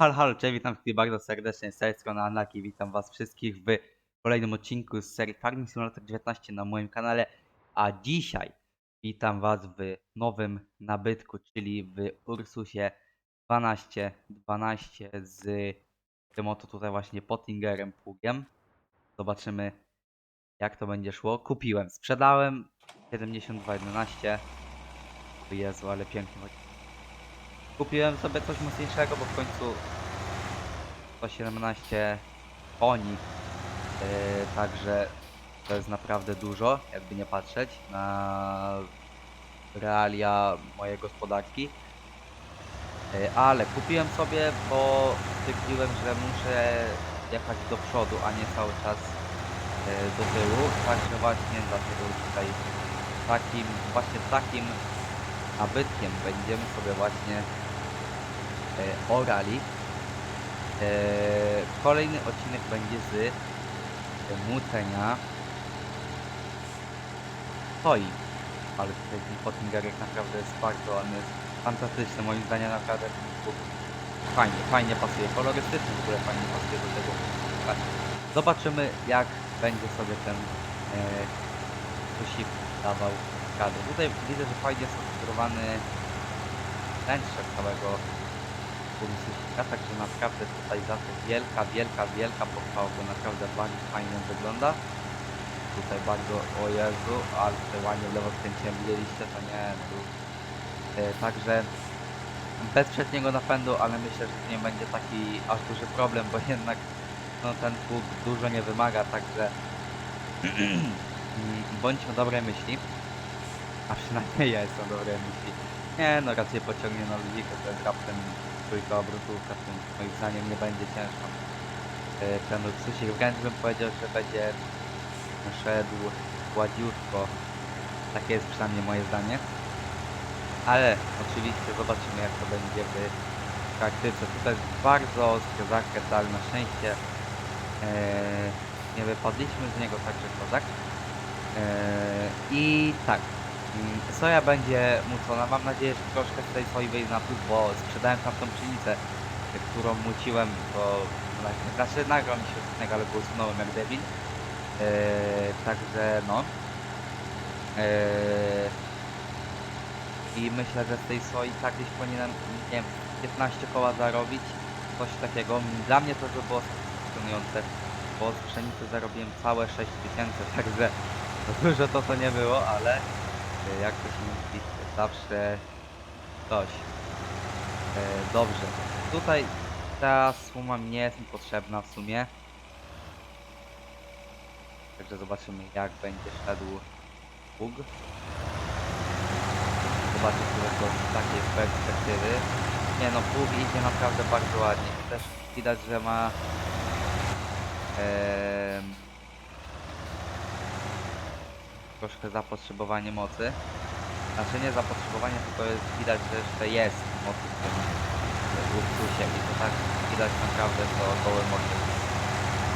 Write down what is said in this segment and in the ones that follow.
Halo, halo, cześć, witam wszystkich bardzo serdecznie z tej strony Anaki, witam was wszystkich w kolejnym odcinku z serii Farming Simulator 19 na moim kanale, a dzisiaj witam was w nowym nabytku, czyli w Ursusie 12, 12 z tym oto tutaj właśnie Pottingerem pługiem. Zobaczymy jak to będzie szło. Kupiłem, sprzedałem 7211. O Jezu, ale pięknie. Kupiłem sobie coś mocniejszego, bo w końcu 117 koni. Yy, także to jest naprawdę dużo, jakby nie patrzeć na realia mojej gospodarki. Yy, ale kupiłem sobie, bo stwierdziłem, że muszę jechać do przodu, a nie cały czas yy, do tyłu. Także właśnie dlatego tutaj takim, właśnie takim nabytkiem będziemy sobie właśnie orali. E, kolejny odcinek będzie z e, młócenia soi. Ale tutaj ten Pottingerek naprawdę jest bardzo, on jest fantastyczny. Moim zdaniem naprawdę fajnie, fajnie pasuje. Kolorystycznie w ogóle fajnie pasuje do tego. Zobaczymy jak będzie sobie ten e, dawał radę. Tutaj widzę, że fajnie jest odstrowany wnętrze całego Ursusika, także naprawdę tutaj za to wielka, wielka, wielka pochwała, bo naprawdę bardzo fajnie wygląda. Tutaj bardzo, o Jezu, ale tutaj ładnie w lewo skręciłem, widzieliście to nie, tu. E, także bez przedniego napędu, ale myślę, że to nie będzie taki aż duży problem, bo jednak no, ten pług dużo nie wymaga, także bądźmy dobrej myśli. A przynajmniej ja jestem dobrej myśli. Nie, no raczej pociągnie na ludzika, to jest raptem trójka obrotówka, to moim zdaniem nie będzie ciężko. Ten Ursusik wręcz bym powiedział, że będzie szedł gładziutko. Takie jest przynajmniej moje zdanie. Ale oczywiście zobaczymy jak to będzie w praktyce. Tutaj jest bardzo ostry zakręt, ale na szczęście yy, nie wypadliśmy z niego, także kozak. Yy, I tak, Soja będzie mucona. Mam nadzieję, że troszkę z tej soi wyjdzie na plus, bo sprzedałem tam tą pszenicę, którą muciłem, bo na- znaczy nagrał mi się odcinek, ale go usunąłem jak debil. Eee, także no. Eee, I myślę, że z tej soi tak gdzieś powinienem, nie wiem, 15 koła zarobić. Coś takiego. Dla mnie to by było satysfakcjonujące, bo z pszenicy zarobiłem całe 6 tysięcy, także dużo to to nie było, ale E, jak to się mówi, zawsze coś. E, dobrze. Tutaj ta suma nie jest mi potrzebna w sumie. Także zobaczymy jak będzie szedł bug. Zobaczę sobie to z takiej perspektywy. Nie no, pług idzie naprawdę bardzo ładnie. Też widać, że ma em, troszkę zapotrzebowanie mocy. Znaczy nie zapotrzebowanie, tylko jest widać, że jeszcze jest mocy w tym i to tak widać naprawdę to gołe mocy.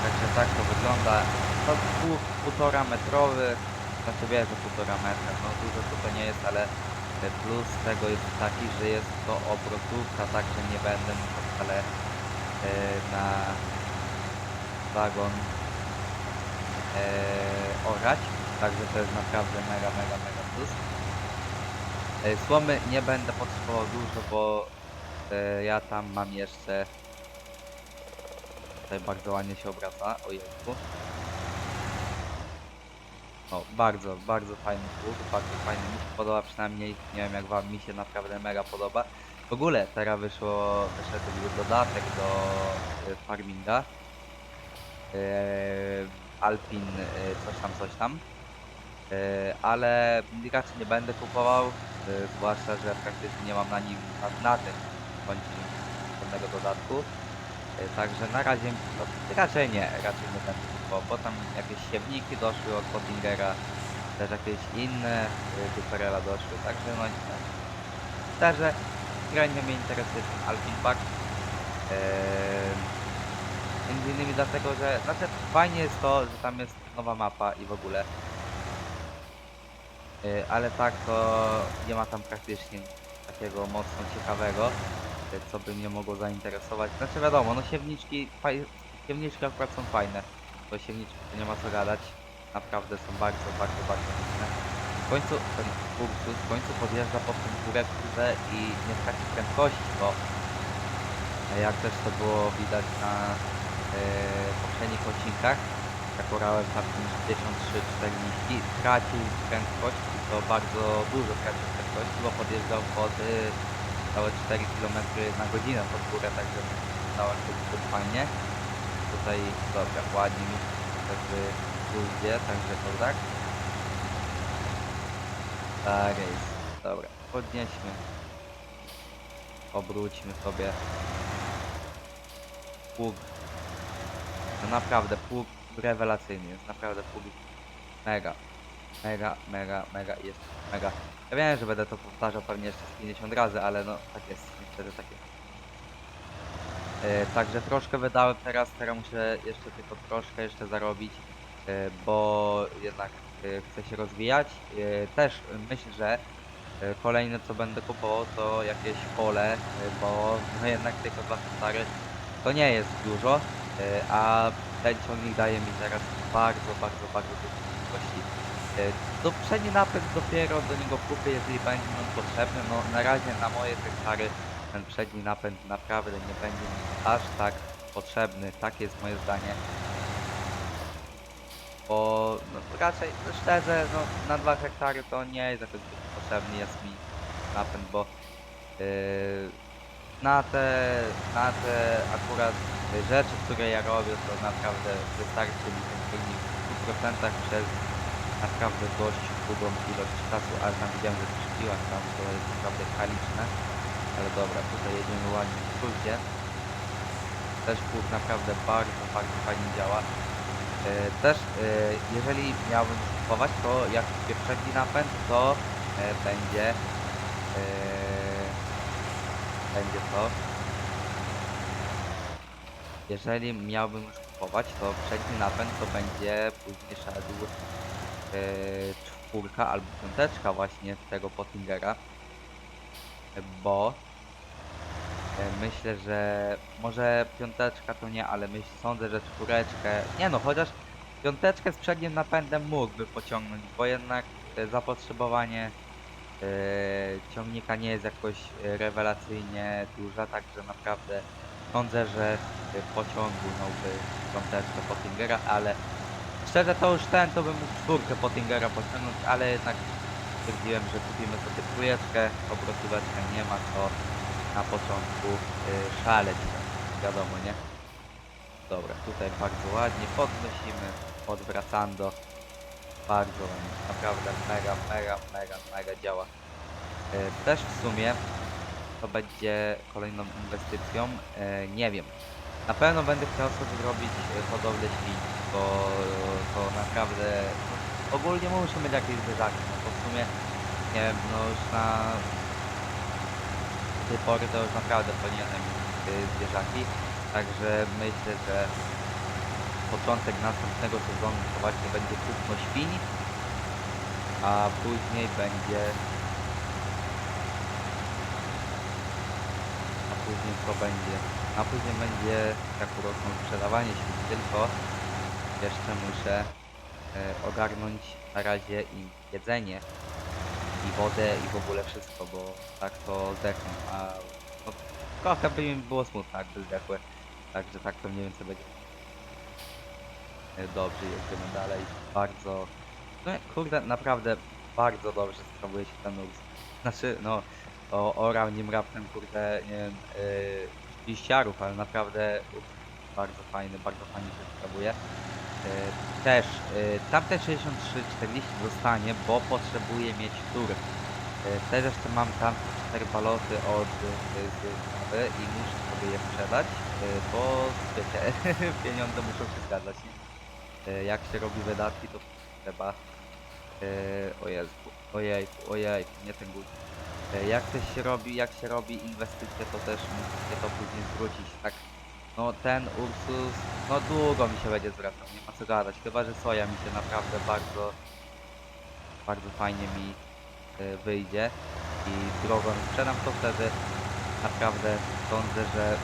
Także tak to wygląda. To pół, półtora metrowy, znaczy wiem, że półtora metra, no dużo to, to nie jest, ale plus tego jest taki, że jest to obrotówka, także nie będę musiał wcale na wagon e, orać. Także to jest naprawdę mega, mega, mega plus. E, Słomy nie będę potrzebował dużo, bo e, ja tam mam jeszcze tutaj bardzo ładnie się obraca, o Jezu. No, bardzo, bardzo fajny pług, bardzo fajny, mi się podoba przynajmniej, nie wiem jak wam, mi się naprawdę mega podoba. W ogóle teraz wyszło, wyszedł dodatek do e, farminga. Alpin coś tam, coś tam. E, ale raczej nie będę kupował, e, zwłaszcza, że praktycznie nie mam na nim na, na tym żadnego dodatku. E, Także na razie no, raczej nie, raczej nie będę kupował, tam jakieś siewniki doszły od Pottingera, też jakieś inne duperela doszły, także no nie wiem. Szczerze, granie mnie interesuje ten Alpin Park. Między innymi dlatego, że znaczy fajnie jest to, że tam jest nowa mapa i w ogóle. Y, ale tak to nie ma tam praktycznie takiego mocno ciekawego. y, co by mnie mogło zainteresować. Znaczy wiadomo, no siewniczki, faj... siewniczki akurat są fajne. To siewniczki to nie ma co gadać. Naprawdę są bardzo, bardzo, bardzo liczne. W końcu ten Ursus w końcu podjeżdża pod tą górę kurde i nie traci prędkości, bo e, jak też to było widać na e, poprzednich odcinkach, jak orałem tam 53-40, tracił prędkość i to bardzo dużo tracił prędkości, bo podjeżdżał pod e, całe 4 km na godzinę pod górę, także wyglądało to fajnie. Tutaj, dobra, ładnie mi jakby pójdzie, także to tak. Tak jest. Dobra, podnieśmy. Obróćmy sobie. Pług. No naprawdę, pług rewelacyjny jest. Naprawdę pług mega. Mega, mega, mega jest mega. Ja wiem, że będę to powtarzał pewnie jeszcze z 50 razy, ale no tak jest, niestety tak jest. E, także troszkę wydałem teraz, teraz muszę jeszcze tylko troszkę jeszcze zarobić, e, bo jednak e, chcę się rozwijać. E, też myślę, że e, kolejne co będę kupował to jakieś pole, e, bo no jednak tylko dwa hektary to nie jest dużo, e, a ten ciągnik daje mi teraz bardzo, bardzo, bardzo dużo możliwości. E, Do przedni napęd dopiero do niego kupię, jeżeli będzie on potrzebny. No na razie na moje hektary ten przedni napęd naprawdę nie będzie mi aż tak potrzebny. Tak jest moje zdanie. Bo no, raczej, szczerze, no, na 2 hektary to nie jest jakoś potrzebny jest mi napęd, bo yy, na te, na te akurat rzeczy, które ja robię, to naprawdę wystarczy mi ten silnik w 100% przez naprawdę dość długą ilość czasu, aż tam widziałem, że skrzypiła tam, to jest naprawdę kaliczne. Ale dobra, tutaj jedziemy ładnie w skrócie. Też pług naprawdę bardzo, bardzo fajnie działa. E, Też e, jeżeli miałbym kupować, to jak przedni napęd, to e, będzie będzie to. Jeżeli miałbym już kupować, to przedni napęd to będzie później szedł e, czwórka albo piąteczka właśnie tego Pottingera, bo e, myślę, że może piąteczka to nie, ale myślę, sądzę, że czwóreczkę, nie no, chociaż piąteczkę z przednim napędem mógłby pociągnąć, bo jednak e, zapotrzebowanie ciągnika nie jest jakoś e, rewelacyjnie duża, także naprawdę sądzę, że e, pociągnąłby piąteczkę Pottingera, ale szczerze to już ten, to bym mógł czwórkę Pottingera pociągnąć, ale jednak stwierdziłem, że kupimy sobie trójeczkę, obrotóweczkę nie ma co na początku y, szaleć, wiadomo, nie? Dobra, tutaj bardzo ładnie podnosimy, odwracando, bardzo naprawdę mega, mega, mega, mega działa. Y, Też w sumie to będzie kolejną inwestycją, y, nie wiem, na pewno będę chciał sobie zrobić y, hodowlę świń, bo to naprawdę, ogólnie muszę mieć jakieś zwierzaki, no to w sumie, nie wiem, no już na tej pory to już naprawdę powinienem mieć zwierzaki, także myślę, że początek następnego sezonu to właśnie będzie kupno świń, a później będzie a później co będzie? A później będzie jak urosną sprzedawanie świń, tylko jeszcze muszę e, ogarnąć na razie im jedzenie i wodę i w ogóle wszystko, bo tak to zdechną, a no, trochę by mi było smutno, jakby zdechły. Także tak to mniej więcej będzie. E, Dobrze, jedziemy dalej. Bardzo, no kurde, naprawdę bardzo dobrze sprawuje się ten urs. Znaczy, no, o, orał nim raptem, kurde, nie wiem, yy, ale naprawdę urs bardzo fajny, bardzo fajnie się sprawuje. Yy, też yy, tamte 63-40 zostanie, bo potrzebuję mieć tur. Yy, też jeszcze mam tam 4 baloty od yy, i muszę sobie je sprzedać, yy, bo wiecie, pieniądze muszą się zgadzać. Nie? Yy, jak się robi wydatki, to trzeba... Yy, o Jezu, ojej, ojej, nie ten guzik. Yy, jak też się robi, jak się robi inwestycje, to też musicie to później zwrócić, tak? No ten Ursus, no długo mi się będzie zwracał, nie ma co gadać, chyba że soja mi się naprawdę bardzo, bardzo fajnie mi y, wyjdzie i drogą sprzedam to wtedy naprawdę sądzę, że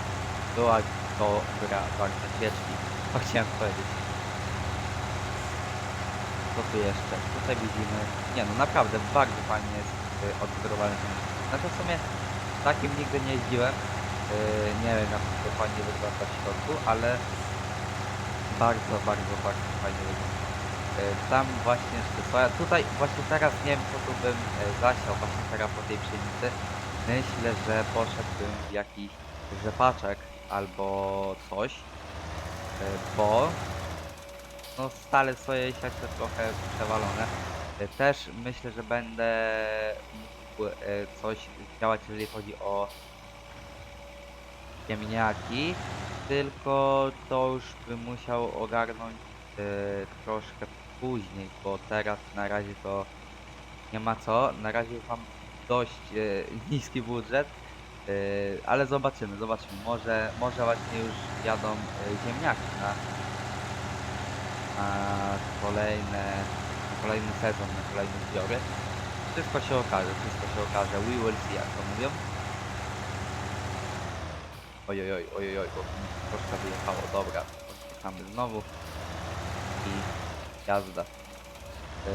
była to gra warta świeczki. To chciałem powiedzieć. Co tu jeszcze? Tutaj widzimy... Nie no, naprawdę bardzo fajnie jest y, odwzorowany ten... Znaczy w sumie takim nigdy nie jeździłem. Yy, nie wiem jak to fajnie wygląda w środku, ale bardzo, bardzo, bardzo fajnie wygląda. Yy, Tam właśnie jeszcze soja. Tutaj właśnie teraz nie wiem co tu bym yy, zasiał właśnie teraz po tej pszenicy. Myślę, że poszedłbym w jakiś rzepaczek albo coś, yy, bo no stale swoje siać to trochę przewalone. Yy, Też myślę, że będę mógł yy, coś działać, jeżeli chodzi o ziemniaki, tylko to już bym musiał ogarnąć yy, troszkę później, bo teraz na razie to nie ma co. Na razie mam dość niski budżet, ale zobaczymy, zobaczymy. Może, może właśnie już jadą ziemniaki na kolejne, na kolejny sezon, na kolejne zbiory. Wszystko się okaże, wszystko się okaże. We will see, jak to mówią. Ojojoj, ojojoj, bo mi troszkę wyjechało. Dobra, odpychamy znowu. I jazda. Yy,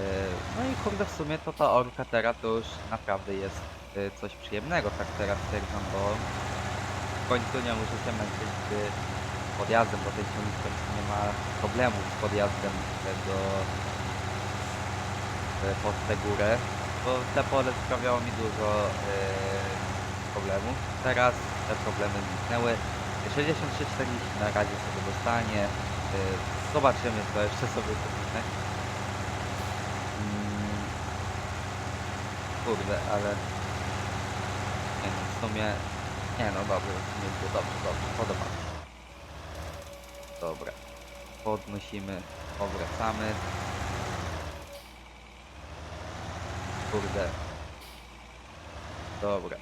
no i kurde, w sumie to ta orka teraz to już naprawdę jest yy, coś przyjemnego, tak teraz stwierdzam, bo w końcu nie muszę się męczyć z podjazdem, bo tej końcu nie ma problemów z podjazdem tego yy, pod tę górę, bo te pole sprawiało mi dużo yy, problemów. Teraz te problemy zniknęły. 6340 na razie sobie dostanie. Yy, Zobaczymy, co jeszcze sobie kupimy. Mm, Kurde, ale... Nie no, w sumie... Nie no, dobrze, w sumie było dobrze, dobrze, podoba mi. Dobra. Podnosimy, powracamy. Kurde. Dobra.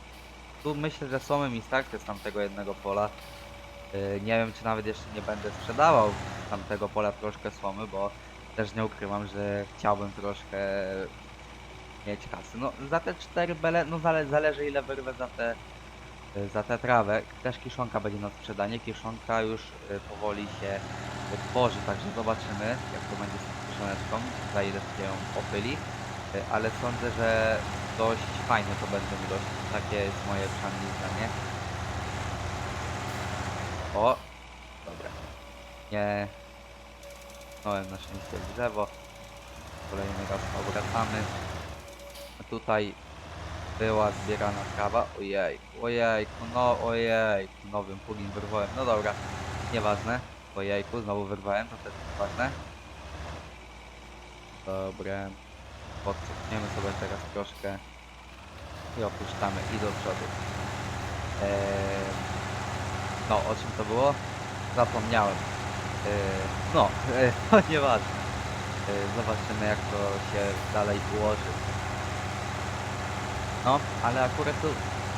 Tu myślę, że są mi starczy z tamtego jednego pola. Yy, nie wiem, czy nawet jeszcze nie będę sprzedawał z tamtego pola troszkę słomy, bo też nie ukrywam, że chciałbym troszkę mieć kasy. No za te cztery bele, no zale, zależy ile wyrwę za te za tę trawę. Też kiszonka będzie na sprzedanie. Kiszonka już yy, powoli się tworzy, także zobaczymy jak to będzie z kiszoneczką, za ile się opyli. Yy, ale sądzę, że dość fajne to będzie dość. Takie jest moje przynajmniej zdanie. O! Dobra. Nie. Tknąłem na szczęście drzewo. Kolejny raz obracamy. A tutaj była zbierana trawa. Ojej, ojejku, no ojejku, nowym pugim wyrwałem. No dobra, nieważne. Ojejku, znowu wyrwałem, to też jest ważne. Dobra. Podcofniemy sobie teraz troszkę i opuszczamy i do przodu. Eee, no, o czym to było? Zapomniałem. Eee, no, eee, to nieważne. Eee, zobaczymy jak to się dalej ułoży. No, ale akurat tu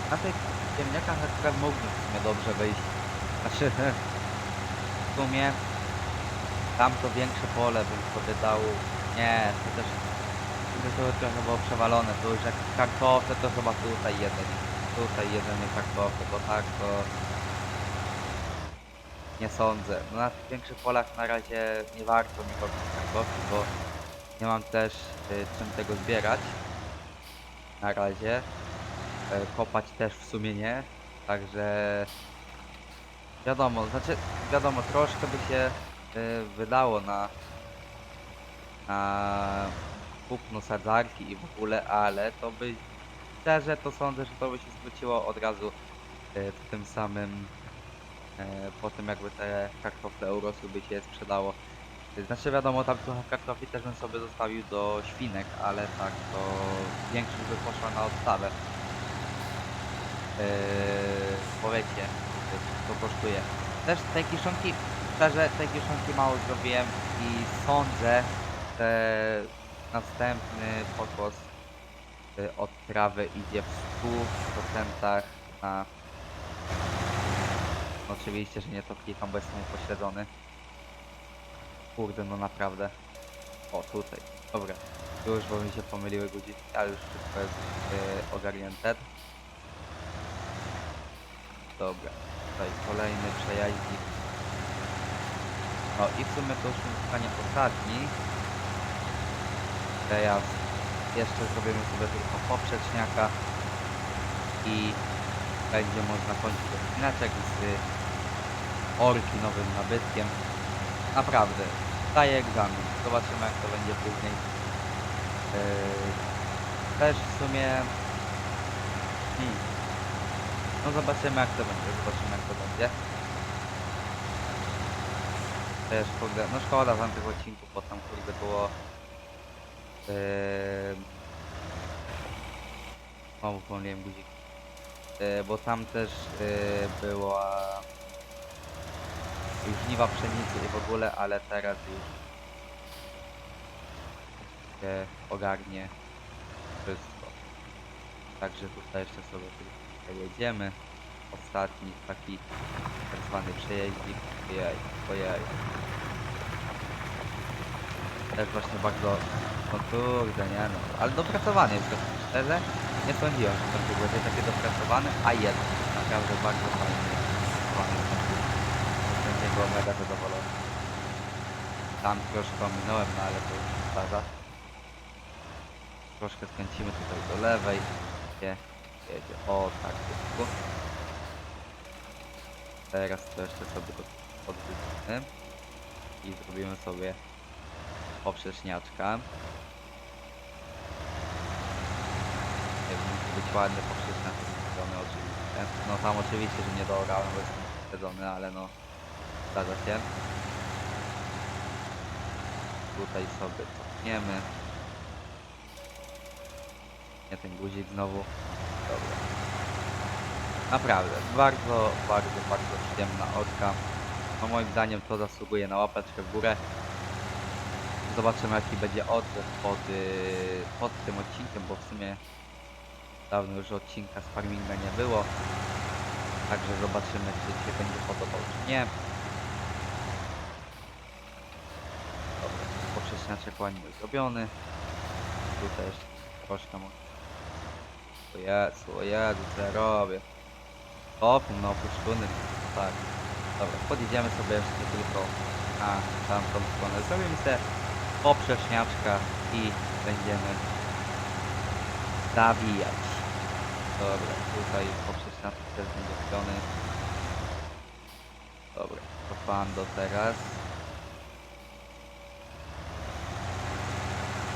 na tych ziemniakach akurat mógłbym w sumie dobrze wyjść. Znaczy, w sumie tamto większe pole bym sobie dał. Nie, to też to to trochę było przewalone, to już jak kartofle to chyba tutaj jeden. Tutaj jeden kartofle, bo tak to nie sądzę. No na tych większych polach na razie nie warto mi robić kartofli, bo nie mam też y, czym tego zbierać. Na razie. E, kopać też w sumie nie. Także wiadomo, znaczy wiadomo, troszkę by się y, wydało na na kupno sadzarki i w ogóle, ale to by szczerze to sądzę, że to by się zwróciło od razu e, w tym samym e, po tym jakby te kartofle urosły by się sprzedało. Znaczy wiadomo tam trochę kartofli też bym sobie zostawił do świnek, ale tak to większość by poszła na odstawę. Eee, bo wiecie, to kosztuje. Też tej kiszonki, szczerze tej kiszonki mało zrobiłem i sądzę, że następny pokos y, od trawy idzie w 100% na... Oczywiście, że nie to klikam, bo jestem upośledzony. Kurde, no naprawdę. O, tutaj. Dobra. Już, bo mi się pomyliły guziki, ale już wszystko jest y, ogarnięte. Dobra, tutaj kolejny przejaździk. No i w sumie to już zostanie ostatni przejazd. Jeszcze zrobimy sobie tylko poprzeczniaka i będzie można kończyć odcineczek z orki nowym nabytkiem. Naprawdę, daję egzamin. Zobaczymy jak to będzie później. Yy, też w sumie... Hmm. No zobaczymy jak to będzie, zobaczymy jak to będzie. Też kurde, no szkoda wam tych odcinków, bo tam kurde było... Yy... Znowu pomyliłem guzik. Yy, bo tam też yy, była... Żniwa pszenicy i w ogóle, ale teraz już się ogarnie wszystko. Także tutaj jeszcze sobie jedziemy. Ostatni taki tak zwany przejeździk. Ojej, ojej. Też właśnie bardzo, no kurde, nie no, ale dopracowany jest dosyć szczerze. Nie sądziłem, że to będzie takie dopracowane, a jest naprawdę bardzo fajnie. Niego mega zadowolony. Tam troszkę ominąłem, no ale to już zdarza. Troszkę skręcimy tutaj do lewej. Gdzie jedzie? O, tak, tylko. Teraz to jeszcze sobie odwrócimy. I zrobimy sobie poprzeczniaczka. Musi być ładny oczywiście. No tam oczywiście, że nie bo jestem siedzony, ale no zdarza się. Tutaj sobie cofniemy. Nie ten guzik znowu. Dobra. Naprawdę, bardzo, bardzo, bardzo przyjemna orka. No moim zdaniem to zasługuje na łapeczkę w górę. Zobaczymy jaki będzie odzew pod, yy, pod tym odcinkiem, bo w sumie dawno już odcinka z farminga nie było. Także zobaczymy czy się będzie podobał czy nie. Dobra, poprzeczniaczek ładnie zrobiony. Tutaj jeszcze troszkę mo- O Jezu, o Jezu, co ja robię? Opór na opuszczony, tak. Dobra, podjedziemy sobie jeszcze tylko na tamtą stronę. Zrobimy sobie poprzeczniaczka i będziemy zawijać. Dobra, tutaj poprzeczniaczek też będzie zrobiony. Dobra, to teraz.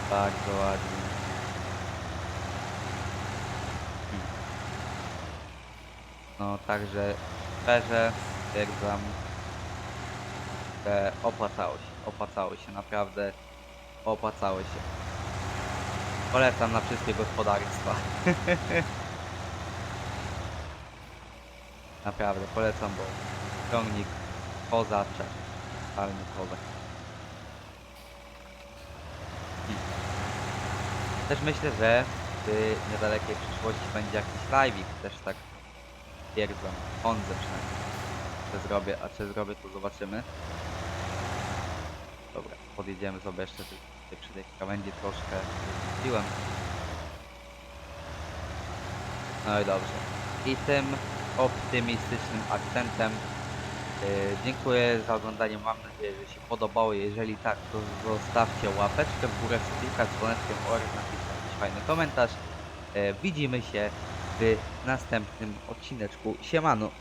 Bardzo ładnie. Hmm. No także szczerze stwierdzam, że opłacało się, opłacało się, naprawdę opłacało się. Polecam na wszystkie gospodarstwa. naprawdę polecam, bo ciągnik kozaczek, totalny kozak. Też myślę, że w niedalekiej przyszłości będzie jakiś live'ik, też tak stwierdzam, sądzę przynajmniej. Czy zrobię, a czy zrobię, to zobaczymy. Dobra, podjedziemy sobie jeszcze tu- tutaj przy tej krawędzi troszkę piłem. No i dobrze. I tym optymistycznym akcentem yy, dziękuję za oglądanie. Mam nadzieję, że się podobało. Jeżeli tak, to zostawcie łapeczkę w górę, z dzwoneczkiem oraz jakiś fajny komentarz. Yy, widzimy się w następnym odcineczku. Siemano!